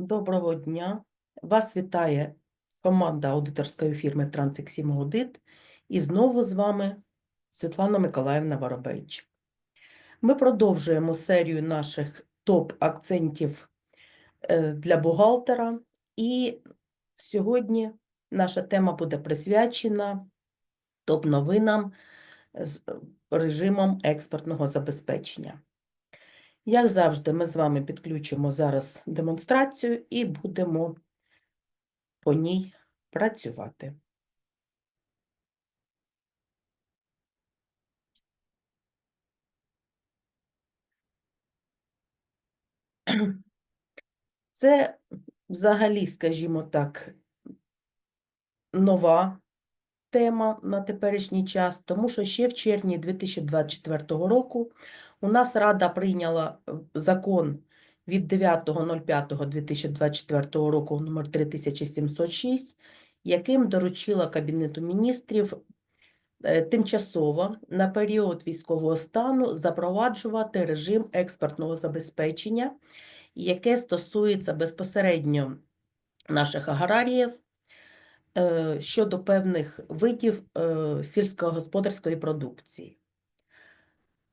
Доброго дня. Вас вітає команда аудиторської фірми Transexim Audit і знову з вами Світлана Миколаївна Воробейчик. Ми продовжуємо серію наших топ-акцентів е, для бухгалтера, і сьогодні наша тема буде присвячена топ-новинам з режимом експортного забезпечення. Як завжди, ми з вами підключимо зараз демонстрацію і будемо по ній працювати. Це взагалі, скажімо так, нова тема на теперішній час, тому що ще в червні 2024 року у нас Рада прийняла е, закон від 9.05.2024 року номер 3706, яким доручила Кабінету міністрів е, тимчасово на період військового стану запроваджувати режим експортного забезпечення, яке стосується безпосередньо наших аграріїв е, щодо певних видів сільськогосподарської продукції.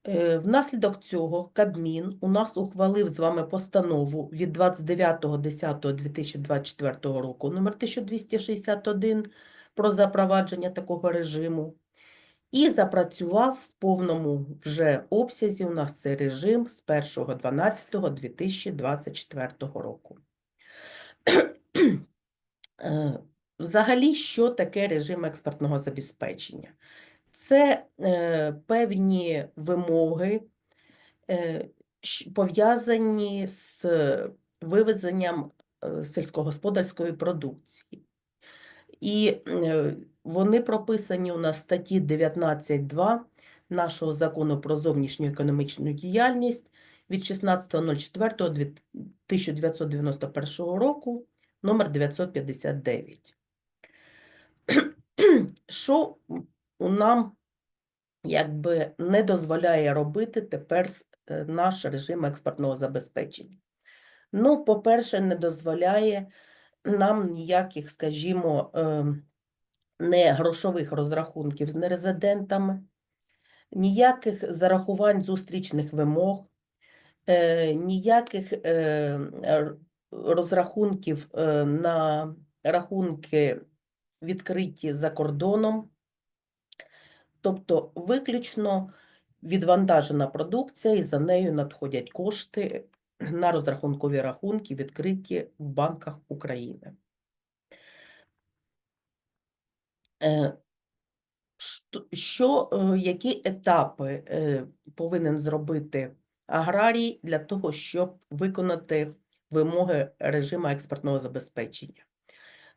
Е, Внаслідок цього Кабмін у нас ухвалив з вами постанову від 29.10.2024 року номер 1261 про запровадження такого режиму і запрацював в повному вже обсязі у нас цей режим з 1.12.2024 року. Е, Взагалі, що таке режим експортного забезпечення? Це е, певні вимоги, е, пов'язані з вивезенням е, сільськогосподарської продукції. І вони прописані у нас в статті 19.2 нашого закону про зовнішню економічну діяльність від 16.04.1991 року, номер 959. Що нам якби не дозволяє робити тепер е, наш режим експортного забезпечення. Ну, по-перше, не дозволяє нам ніяких, скажімо, ем, не грошових розрахунків з нерезидентами, ніяких зарахувань зустрічних вимог, е, ніяких е, розрахунків на рахунки відкриті за кордоном. Тобто виключно відвантажена продукція, і за нею надходять кошти на розрахункові рахунки, відкриті в банках України. Е, Що, е, які етапи е, повинен зробити аграрій для того, щоб виконати вимоги режиму експортного забезпечення?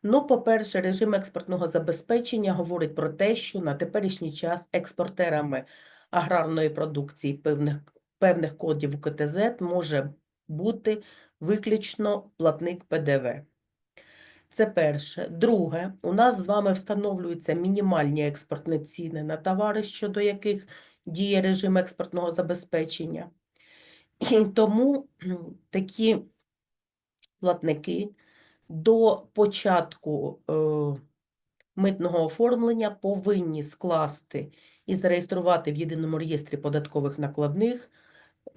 Ну, по-перше, режим експортного забезпечення говорить про те, що на теперішній час експортерами аграрної продукції певних, певних кодів УКТЗ може бути виключно платник ПДВ. Це перше. Друге, у нас з вами встановлюються мінімальні експортні ціни на товари, щодо яких діє режим експортного забезпечення. І тому такі платники до початку е, митного оформлення повинні скласти і зареєструвати в єдиному реєстрі податкових накладних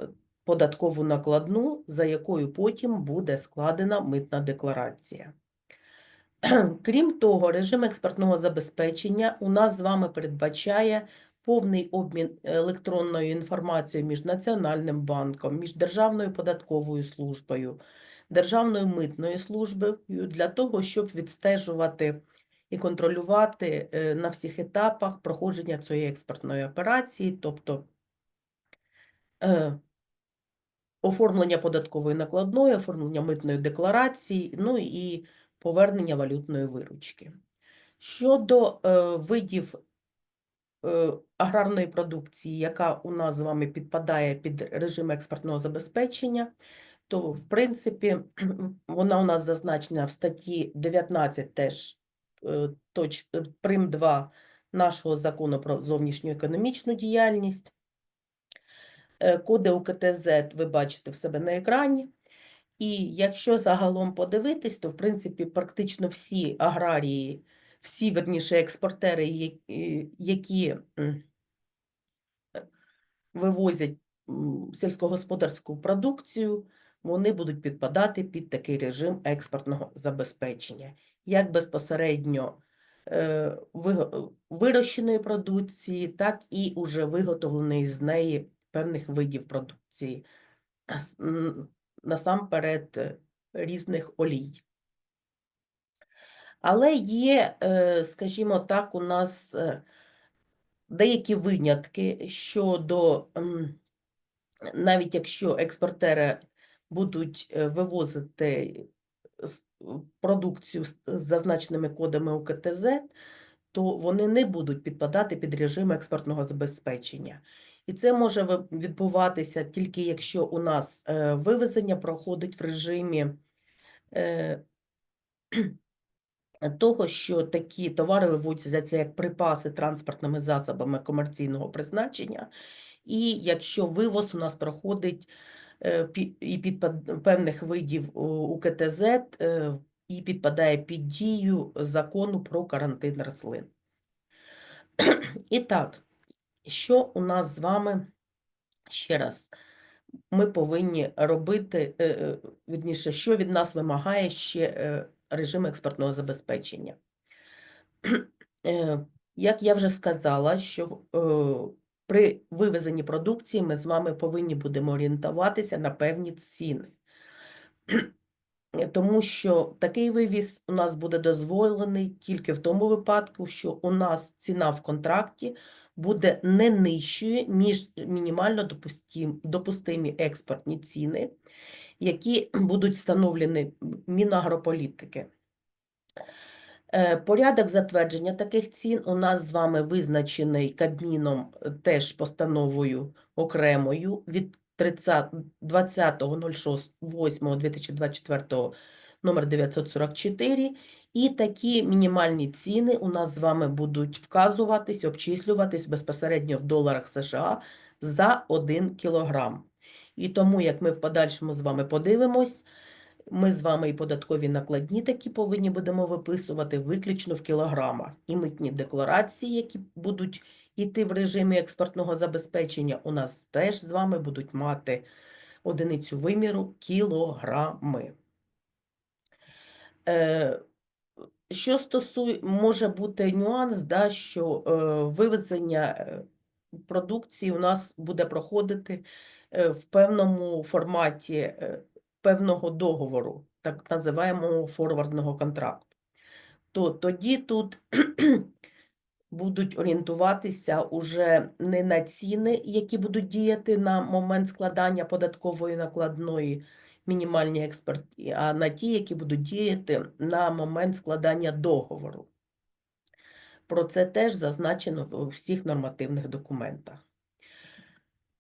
е, податкову накладну, за якою потім буде складена митна декларація. Крім того, режим експортного забезпечення у нас з вами передбачає повний обмін електронною інформацією між Національним банком, між Державною податковою службою, Державною митною службою для того, щоб відстежувати і контролювати е, на всіх етапах проходження цієї експортної операції, тобто е, оформлення податкової накладної, оформлення митної декларації, ну і повернення валютної виручки. Щодо е, видів аграрної продукції, яка у нас з вами підпадає під режим експортного забезпечення, то, в принципі, вона у нас зазначена в статті 19 теж е, точ, е, прим 2 нашого закону про зовнішню економічну діяльність. Е, Коди УКТЗ ви бачите в себе на екрані. І якщо загалом подивитись, то в принципі практично всі аграрії, всі, верніше, експортери, які вивозять сільськогосподарську продукцію, вони будуть підпадати під такий режим експортного забезпечення, як безпосередньо е, вирощеної продукції, так і уже виготовленої з неї певних видів продукції, насамперед е, різних олій. Але є, е, скажімо так, у нас деякі винятки щодо, навіть якщо експортери будуть е, вивозити продукцію з зазначеними кодами УКТЗ, то вони не будуть підпадати під режим експортного забезпечення. І це може відбуватися тільки якщо у нас е, вивезення проходить в режимі е, того, що такі товари вивозяться як припаси транспортними засобами комерційного призначення, і якщо вивоз у нас проходить е, і під певних видів УКТЗ е, і підпадає під дію закону про карантин рослин. І так, що у нас з вами ще раз? Ми повинні робити, е, е, що від нас вимагає ще е, режим експортного забезпечення. Е, Як я вже сказала, що е, при вивезенні продукції ми з вами повинні будемо орієнтуватися на певні ціни. Тому що такий вивіз у нас буде дозволений тільки в тому випадку, що у нас ціна в контракті буде не нижчою, ніж мінімально допустимі експортні ціни, які будуть встановлені Мінагрополітики. Е, Порядок затвердження таких цін у нас з вами визначений Кабміном е, теж постановою окремою від 30 20.08.2024 номер 944. І такі мінімальні ціни у нас з вами будуть вказуватись, обчислюватись безпосередньо в доларах США за 1 кілограм. І тому, як ми в подальшому з вами подивимось, ми з вами і податкові накладні такі повинні будемо виписувати виключно в кілограмах. І митні декларації, які будуть йти в режимі експортного забезпечення, у нас теж з вами будуть мати одиницю виміру кілограми. Е, що стосує, може бути нюанс, да, що е, вивезення е, продукції у нас буде проходити в певному форматі певного договору, так називаємого форвардного контракту. То тоді тут будуть орієнтуватися уже не на ціни, які будуть діяти на момент складання податкової накладної мінімальні експорті, а на ті, які будуть діяти на момент складання договору. Про це теж зазначено в всіх нормативних документах.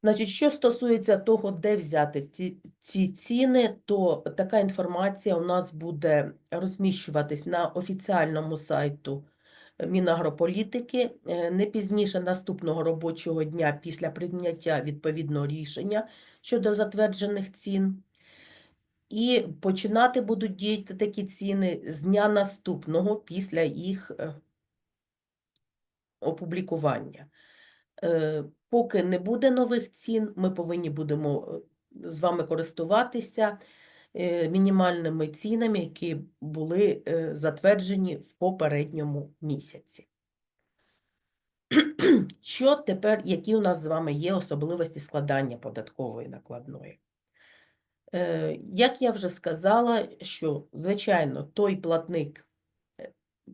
Значить, що стосується того, де взяти ці, ці ціни, то така інформація у нас буде розміщуватись на офіціальному сайту Мінагрополітики е, не пізніше наступного робочого дня після прийняття відповідного рішення щодо затверджених цін. І починати будуть діяти такі ціни з дня наступного після їх е, опублікування. Поки не буде нових цін, ми повинні будемо е, з вами користуватися е, мінімальними цінами, які були е, затверджені в попередньому місяці. Що тепер, які у нас з вами є особливості складання податкової накладної? Як я вже сказала, що, звичайно, той платник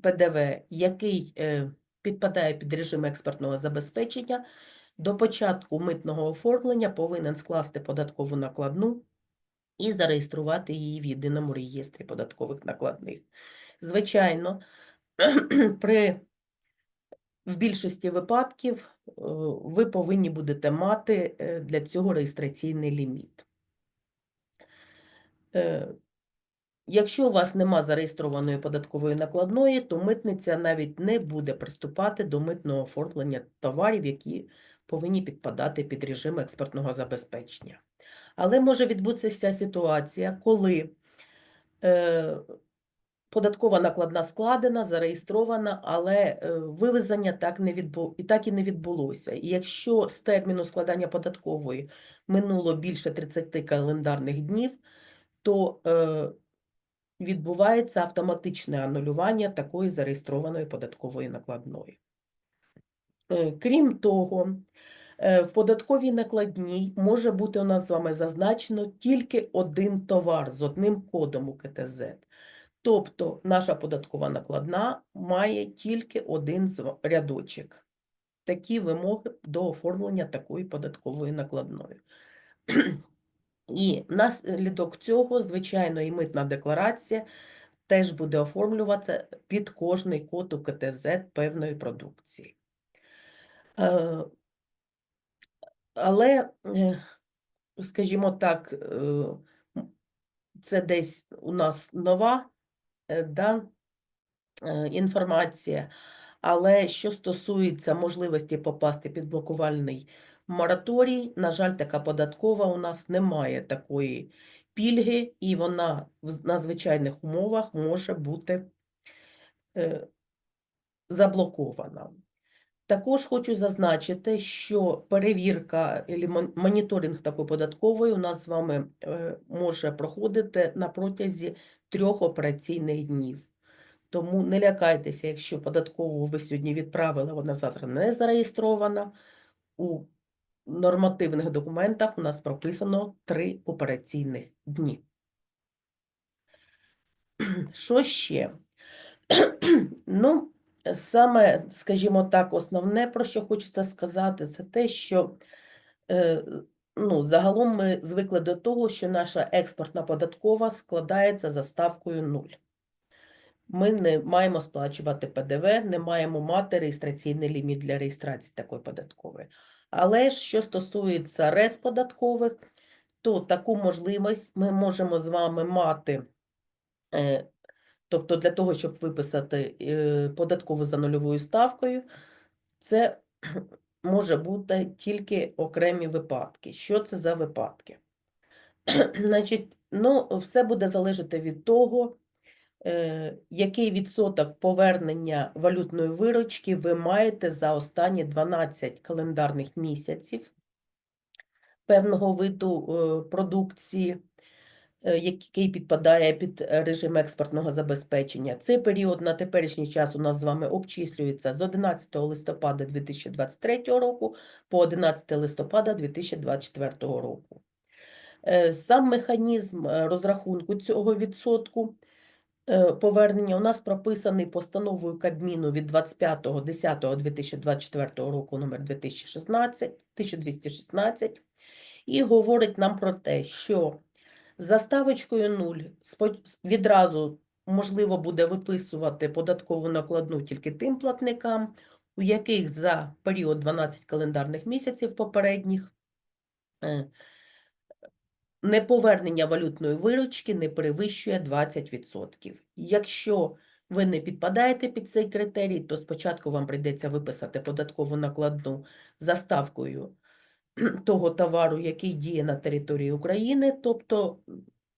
ПДВ, який підпадає під режим експортного забезпечення, до початку митного оформлення повинен скласти податкову накладну і зареєструвати її в єдиному реєстрі податкових накладних. Звичайно, при в більшості випадків е, ви повинні будете мати е, для цього реєстраційний ліміт. Якщо у вас нема зареєстрованої податкової накладної, то митниця навіть не буде приступати до митного оформлення товарів, які повинні підпадати під режим експортного забезпечення. Але може відбутися ситуація, коли е, податкова накладна складена, зареєстрована, але е, вивезення так не відбу... і так і не відбулося. І якщо з терміну складання податкової минуло більше 30 календарних днів, то е, відбувається автоматичне анулювання такої зареєстрованої податкової накладної. Е, Крім того, е, в податковій накладній може бути у нас з вами зазначено тільки один товар з одним кодом у КТЗ. Тобто наша податкова накладна має тільки один рядочок. Такі вимоги до оформлення такої податкової накладної. І внаслідок цього, звичайно, і митна декларація теж буде оформлюватися під кожний код у КТЗ певної продукції. Е, Але, е, скажімо так, е, це десь у нас нова да, інформація. Але що стосується можливості попасти під блокувальний мораторій, на жаль, така податкова у нас немає такої пільги, і вона в- на звичайних умовах може бути е, заблокована. Також хочу зазначити, що перевірка моніторинг такої податкової у нас з вами е, може проходити на протязі трьох операційних днів. Тому не лякайтеся, якщо податкову ви сьогодні відправили, вона завтра не зареєстрована. У нормативних документах у нас прописано три операційних дні. Що ще? Ну, саме, скажімо так, основне, про що хочеться сказати, це те, що е, ну, загалом ми звикли до того, що наша експортна податкова складається за ставкою 0. Ми не маємо сплачувати ПДВ, не маємо мати реєстраційний ліміт для реєстрації такої податкової. Але що стосується респодаткових, то таку можливість ми можемо з вами мати. е, Тобто для того, щоб виписати е, податкову за нульовою ставкою, це може бути тільки окремі випадки. Що це за випадки? Значить, ну, все буде залежати від того, який відсоток повернення валютної виручки ви маєте за останні 12 календарних місяців певного виду е, продукції, е, який підпадає під е, режим експортного забезпечення. Цей період на теперішній час у нас з вами обчислюється з 11 листопада 2023 року по 11 листопада 2024 року. Е, Сам механізм е, розрахунку цього відсотку е, повернення. У нас прописаний постановою Кабміну від 25.10.2024 року номер 2016, 1216 і говорить нам про те, що за ставочкою 0 спо- відразу можливо буде виписувати податкову накладну тільки тим платникам, у яких за період 12 календарних місяців попередніх е, неповернення валютної виручки не перевищує 20%. Якщо ви не підпадаєте під цей критерій, то спочатку вам прийдеться виписати податкову накладну за ставкою того товару, який діє на території України, тобто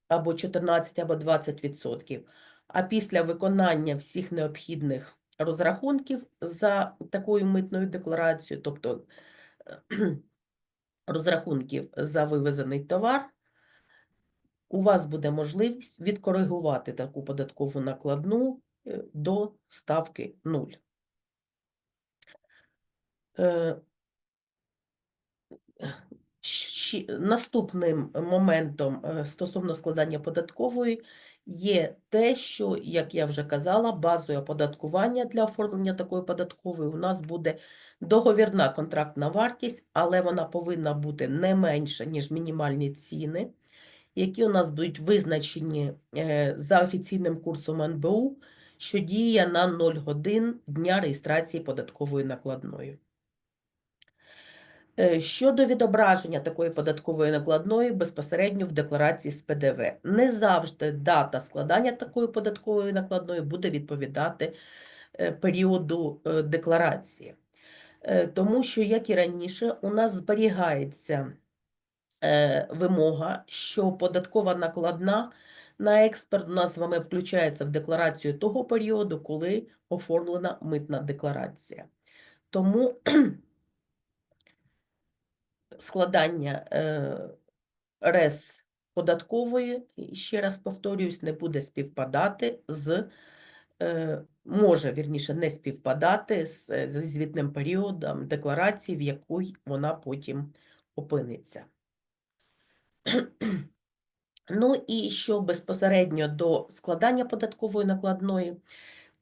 або 14, або 20%. А після виконання всіх необхідних розрахунків за такою митною декларацією, тобто розрахунків за вивезений товар, у вас буде можливість відкоригувати таку податкову накладну е, до ставки 0. Е, Наступним моментом е, стосовно складання податкової є те, що, як я вже казала, базою оподаткування для оформлення такої податкової у нас буде договірна контрактна вартість, але вона повинна бути не менша, ніж мінімальні ціни, які у нас будуть визначені е, за офіційним курсом НБУ, що діє на 0 годин дня реєстрації податкової накладної. Е, Щодо відображення такої податкової накладної безпосередньо в декларації з ПДВ, не завжди дата складання такої податкової накладної буде відповідати е, періоду декларації. Тому що, як і раніше, у нас зберігається вимога, що податкова накладна на експорт у нас з вами включається в декларацію того періоду, коли оформлена митна декларація. Тому складання е, РЕС податкової, ще раз повторююсь, не буде співпадати з, е, може, вірніше, не співпадати з, е, звітним періодом декларації, в якій вона потім опиниться. Ну і що безпосередньо до складання податкової накладної,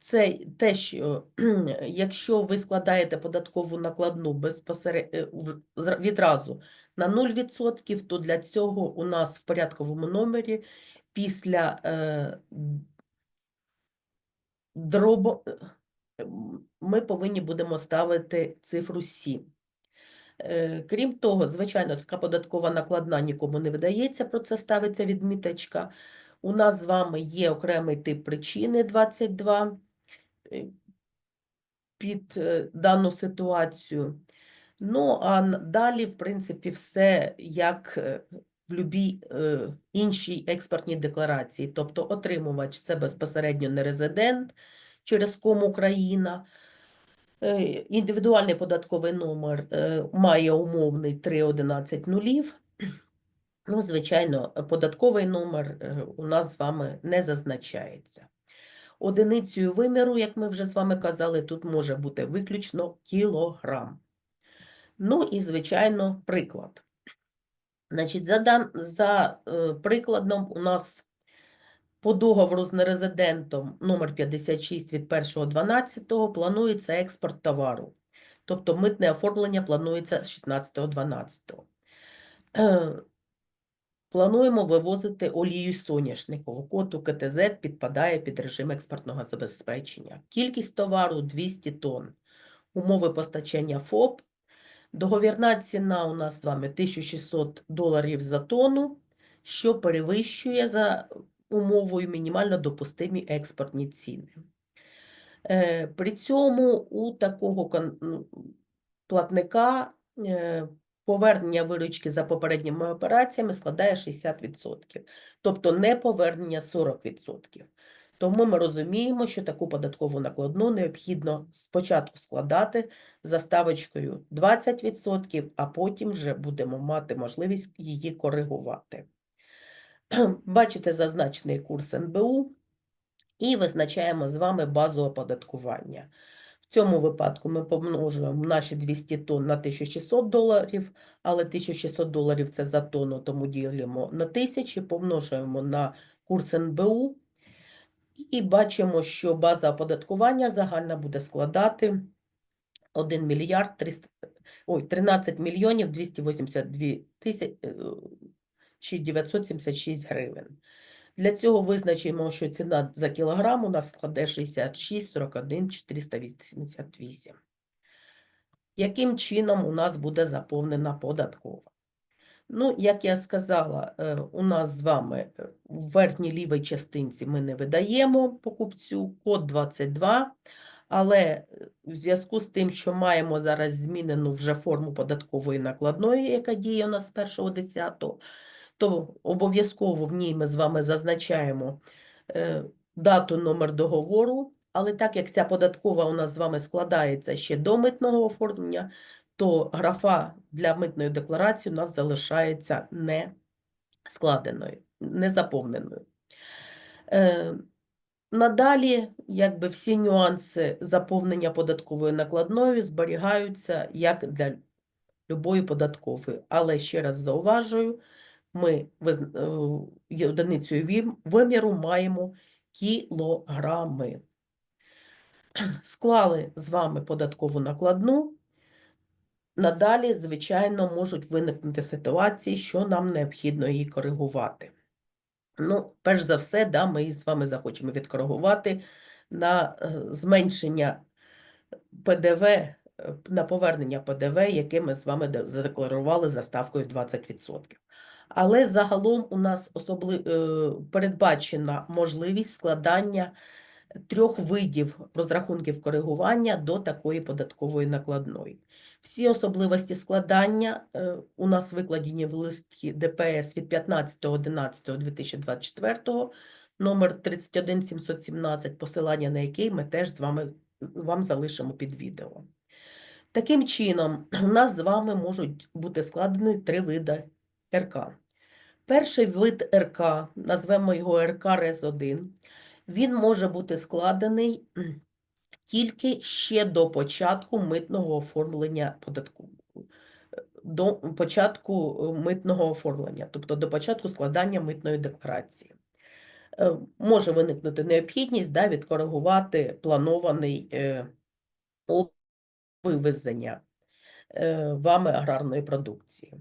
це те, що якщо ви складаєте податкову накладну безпосередньо відразу на 0%, то для цього у нас в порядковому номері після е, дробо ми повинні будемо ставити цифру 7. Е, Крім того, звичайно, така податкова накладна нікому не видається, про це ставиться відміточка. У нас з вами є окремий тип причини 22 е, під е, дану ситуацію. Ну, а далі, в принципі, все як в любій іншій експортній декларації. Тобто отримувач це безпосередньо не резидент через ком Україна. Е, Індивідуальний податковий номер е, має умовний 311 нулів. Ну, звичайно, податковий номер е, у нас з вами не зазначається. Одиницею виміру, як ми вже з вами казали, тут може бути виключно кілограм. Ну і, звичайно, приклад. Значить, за, за прикладом у нас по договору з нерезидентом номер 56 від 1.12 планується експорт товару. Тобто митне оформлення планується з 16.12. Е, Плануємо вивозити олію соняшникову. Код у КТЗ підпадає під режим експортного забезпечення. Кількість товару 200 тонн. Умови постачання ФОП. Договірна ціна у нас з вами 1600 доларів за тонну, що перевищує за умовою мінімально допустимі експортні ціни. Е, При цьому у такого ну, платника е, повернення виручки за попередніми операціями складає 60%, тобто не повернення 40%. Тому ми розуміємо, що таку податкову накладну необхідно спочатку складати за ставочкою 20%, а потім вже будемо мати можливість її коригувати. Бачите зазначений курс НБУ і визначаємо з вами базу оподаткування. В цьому випадку ми помножуємо наші 200 тонн на 1600 доларів, але 1600 доларів це за тонну, тому ділимо на 1000, помножуємо на курс НБУ і бачимо, що база оподаткування загальна буде складати 1 мільярд 300, ой, 13 мільйонів 282 тисячі 976 гривень. Для цього визначимо, що ціна за кілограм у нас складе 66, 41, 488. Яким чином у нас буде заповнена податкова? Ну, як я сказала, е, у нас з вами е, в верхній лівій частинці ми не видаємо покупцю код 22, але е, в зв'язку з тим, що маємо зараз змінену вже форму податкової накладної, яка діє у нас з 1.10, то обов'язково в ній ми з вами зазначаємо е, дату, номер договору, але так як ця податкова у нас з вами складається ще до митного оформлення, то графа для митної декларації у нас залишається не складеною, не заповненою. Е, Надалі, якби всі нюанси заповнення податкової накладною зберігаються як для любої податкової. Але ще раз зауважую, ми е, одиницею виміру маємо кілограми. Склали з вами податкову накладну. Надалі, звичайно, можуть виникнути ситуації, що нам необхідно її коригувати. Ну, перш за все, да, ми з вами захочемо відкоригувати на е, зменшення ПДВ, е, на повернення ПДВ, яке ми з вами задекларували за ставкою 20%. Але загалом у нас особли... е, передбачена можливість складання трьох видів розрахунків коригування до такої податкової накладної. Всі особливості складання е, у нас викладені в листі ДПС від 15.11.2024, номер 31717, посилання на який ми теж з вами вам залишимо під відео. Таким чином, у нас з вами можуть бути складені три види РК. Перший вид РК, назвемо його РК РЕС-1, він може бути складений тільки ще до початку митного оформлення податку. До початку е, митного оформлення, тобто до початку складання митної декларації. Е, Може виникнути необхідність да, відкоригувати планований е, вивезення вами аграрної продукції.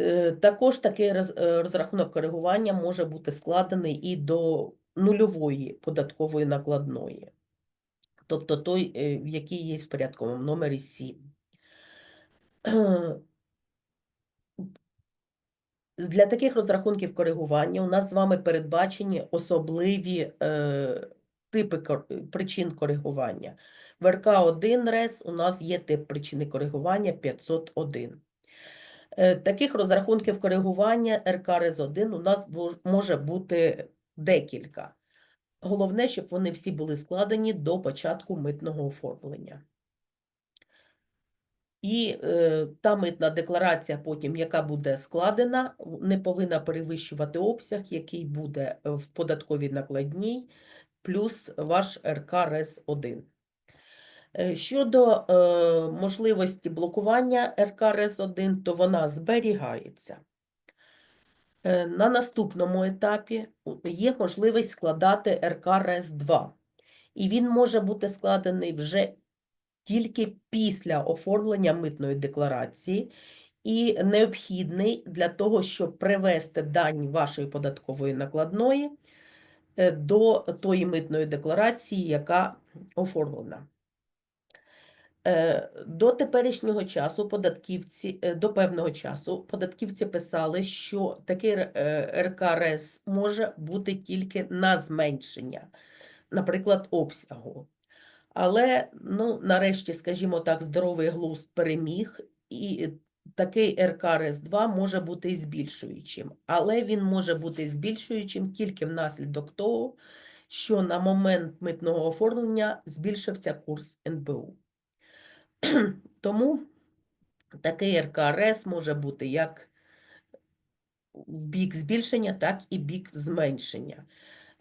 Е, Також такий е, розрахунок коригування може бути складений і до нульової податкової накладної, тобто той, е, в який є в порядковому номері 7. Для таких розрахунків коригування у нас з вами передбачені особливі е, типи кор- причин коригування. В РК-1 РЕС у нас є тип причини коригування 501. Е, Таких розрахунків коригування РК РЕС-1 у нас може бути декілька. Головне, щоб вони всі були складені до початку митного оформлення. І е, та митна декларація потім, яка буде складена, не повинна перевищувати обсяг, який буде в податковій накладній, плюс ваш РК РЕС-1. Е, Щодо е, можливості блокування РК РЕС-1, то вона зберігається. Е, На наступному етапі є можливість складати РК РЕС-2. І він може бути складений вже тільки після оформлення митної декларації і необхідний для того, щоб привести дані вашої податкової накладної е, до тої митної декларації, яка оформлена. Е, До теперішнього часу податківці, е, до певного часу податківці писали, що такий е, РКРС може бути тільки на зменшення, наприклад, обсягу. Але, ну, нарешті, скажімо так, здоровий глузд переміг, і такий РКРС-2 може бути збільшуючим. Але він може бути збільшуючим тільки внаслідок того, що на момент митного оформлення збільшився курс НБУ. Тому такий РКРС може бути як в бік збільшення, так і бік зменшення.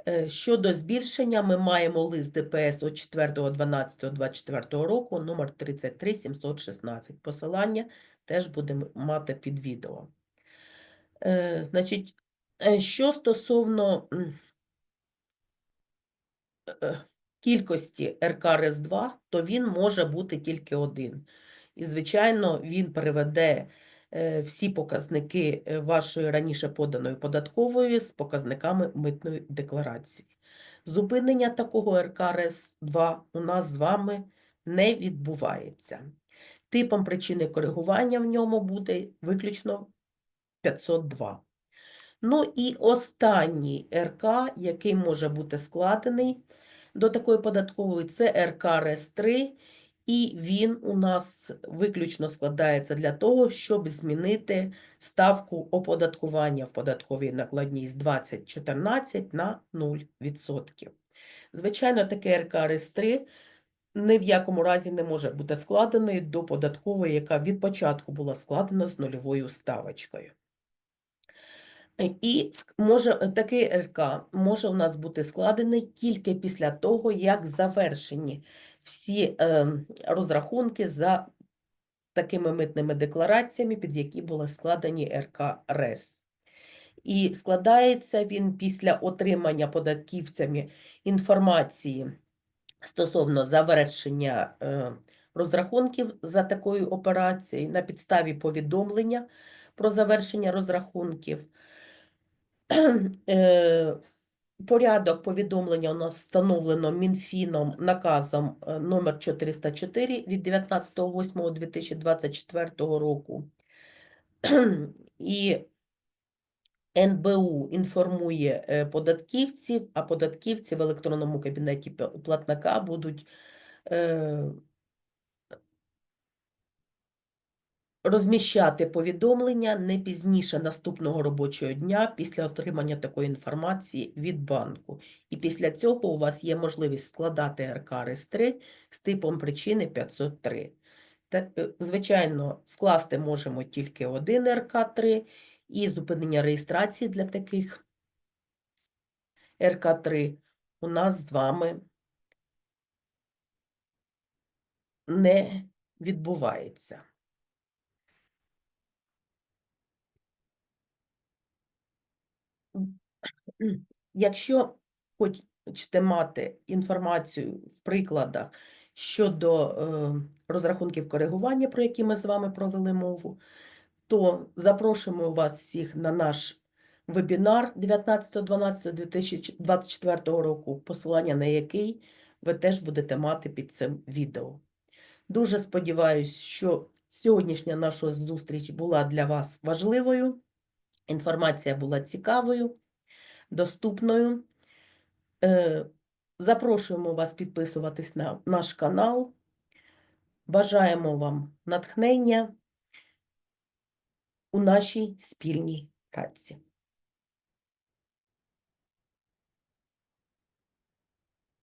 Е, Щодо збільшення, ми маємо лист ДПС від 4.12.24 року, номер 33716. Посилання теж будемо мати під відео. Е, Значить, е, що стосовно кількості РКРС-2, то він може бути тільки один. І, звичайно, він приведе е, всі показники е, вашої раніше поданої податкової з показниками митної декларації. Зупинення такого РКРС-2 у нас з вами не відбувається. Типом причини коригування в ньому буде виключно 502. Ну і останній РК, який може бути складений до такої податкової, це РК РЕС-3, і він у нас виключно складається для того, щоб змінити ставку оподаткування в податковій накладній з 2014 на 0%. Звичайно, таке РК РЕС-3 ні в якому разі не може бути складений до податкової, яка від початку була складена з нульовою ставочкою. І може е, такий РК може у нас бути складений тільки після того, як завершені всі е, розрахунки за такими митними деклараціями, під які були складені РК РЕС. І складається він після отримання податківцями інформації стосовно завершення е, розрахунків за такою операцією на підставі повідомлення про завершення розрахунків. Е, Порядок повідомлення у нас встановлено Мінфіном наказом е, номер 404 від 19.08.2024 року. І НБУ інформує е, податківців, а податківці в електронному кабінеті платника будуть е, розміщати повідомлення не пізніше наступного робочого дня після отримання такої інформації від банку. І після цього у вас є можливість складати РК Реєстри з типом причини 503. Та, е, звичайно, скласти можемо тільки один РК-3 і зупинення реєстрації для таких РК-3 у нас з вами не відбувається. Якщо хочете мати інформацію в прикладах щодо е, розрахунків коригування, про які ми з вами провели мову, то запрошуємо вас всіх на наш вебінар 19.12.2024 року, посилання на який ви теж будете мати під цим відео. Дуже сподіваюся, що сьогоднішня наша зустріч була для вас важливою, інформація була цікавою, доступною. Е, Запрошуємо вас підписуватись на наш канал. Бажаємо вам натхнення у нашій спільній праці.